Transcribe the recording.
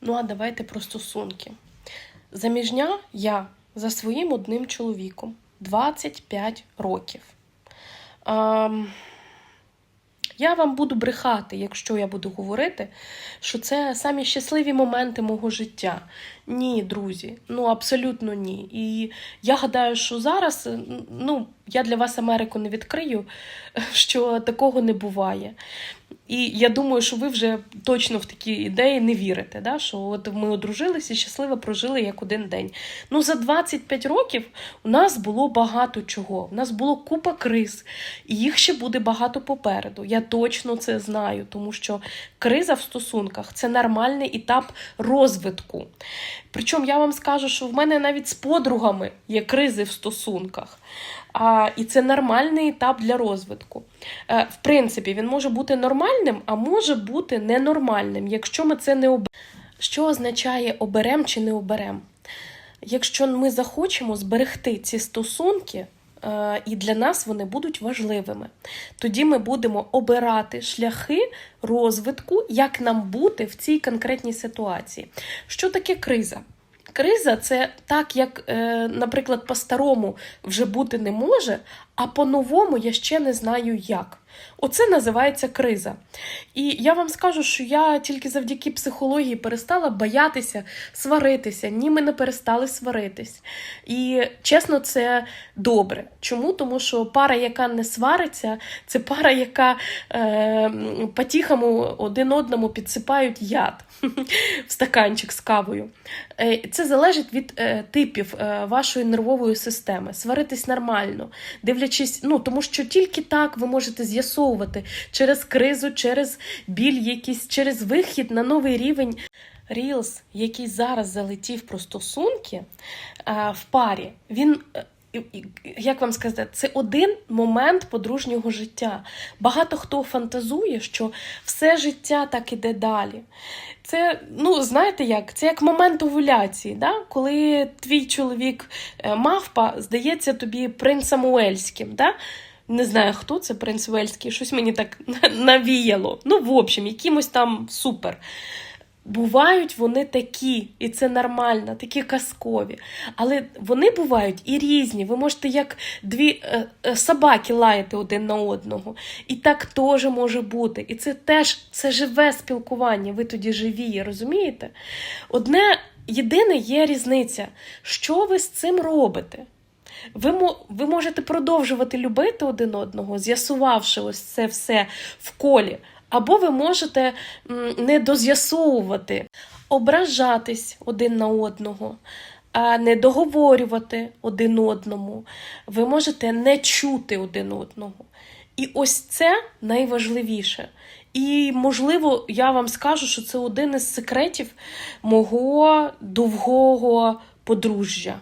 Ну, а давайте про стосунки. Заміжня я за своїм одним чоловіком 25 років. Ем, я вам буду брехати, якщо я буду говорити, що це самі щасливі моменти мого життя. Ні, друзі, ну абсолютно ні. І я гадаю, що зараз ну, я для вас Америку не відкрию, що такого не буває. І я думаю, що ви вже точно в такі ідеї не вірите, да? що от ми одружилися і щасливо прожили як один день. Ну, за 25 років у нас було багато чого. У нас було купа криз, і їх ще буде багато попереду. Я точно це знаю, тому що криза в стосунках це нормальний етап розвитку. Причому я вам скажу, що в мене навіть з подругами є кризи в стосунках. А, І це нормальний етап для розвитку. Е, В принципі, він може бути нормальним, а може бути ненормальним, якщо ми це не оберемо. Що означає оберем чи не оберем? Якщо ми захочемо зберегти ці стосунки, і для нас вони будуть важливими, тоді ми будемо обирати шляхи розвитку, як нам бути в цій конкретній ситуації. Що таке криза? Криза це так, як, е, наприклад, по-старому вже бути не може, а по-новому я ще не знаю як. Оце називається криза. І я вам скажу, що я тільки завдяки психології перестала боятися сваритися. Ні, ми не перестали сваритись. І чесно, це добре. Чому? Тому що пара, яка не свариться, це пара, яка е, по-тихому один одному підсипають яд в стаканчик з кавою. Е, Це залежить від е, типів е, вашої нервової системи. Сваритись нормально, дивлячись, ну тому що тільки так ви можете з'ясовувати через кризу, через біль, якийсь, через вихід на новий рівень. Рілс, який зараз залетів про стосунки е, в парі, він. е, Як вам сказати, це один момент подружнього життя. Багато хто фантазує, що все життя так іде далі. Це, ну, знаєте як, це як момент овуляції, да? коли твій чоловік е, мавпа здається тобі принцем Уельським. Да? Не знаю, хто це принц Уельський, щось мені так навіяло. Ну, в общем, якимось там супер. Бувають вони такі, і це нормально, такі казкові. Але вони бувають і різні. Ви можете як дві е, е, собаки лаяти один на одного. І так теж може бути. І це теж це живе спілкування. Ви тоді живі, розумієте? Одне єдине є різниця, що ви з цим робите. Ви, ви можете продовжувати любити один одного, з'ясувавши ось це все в колі. Або ви можете не доз'ясовувати, ображатись один на одного, не договорювати один одному. Ви можете не чути один одного. І ось це найважливіше. І, можливо, я вам скажу, що це один із секретів мого довгого подружжя.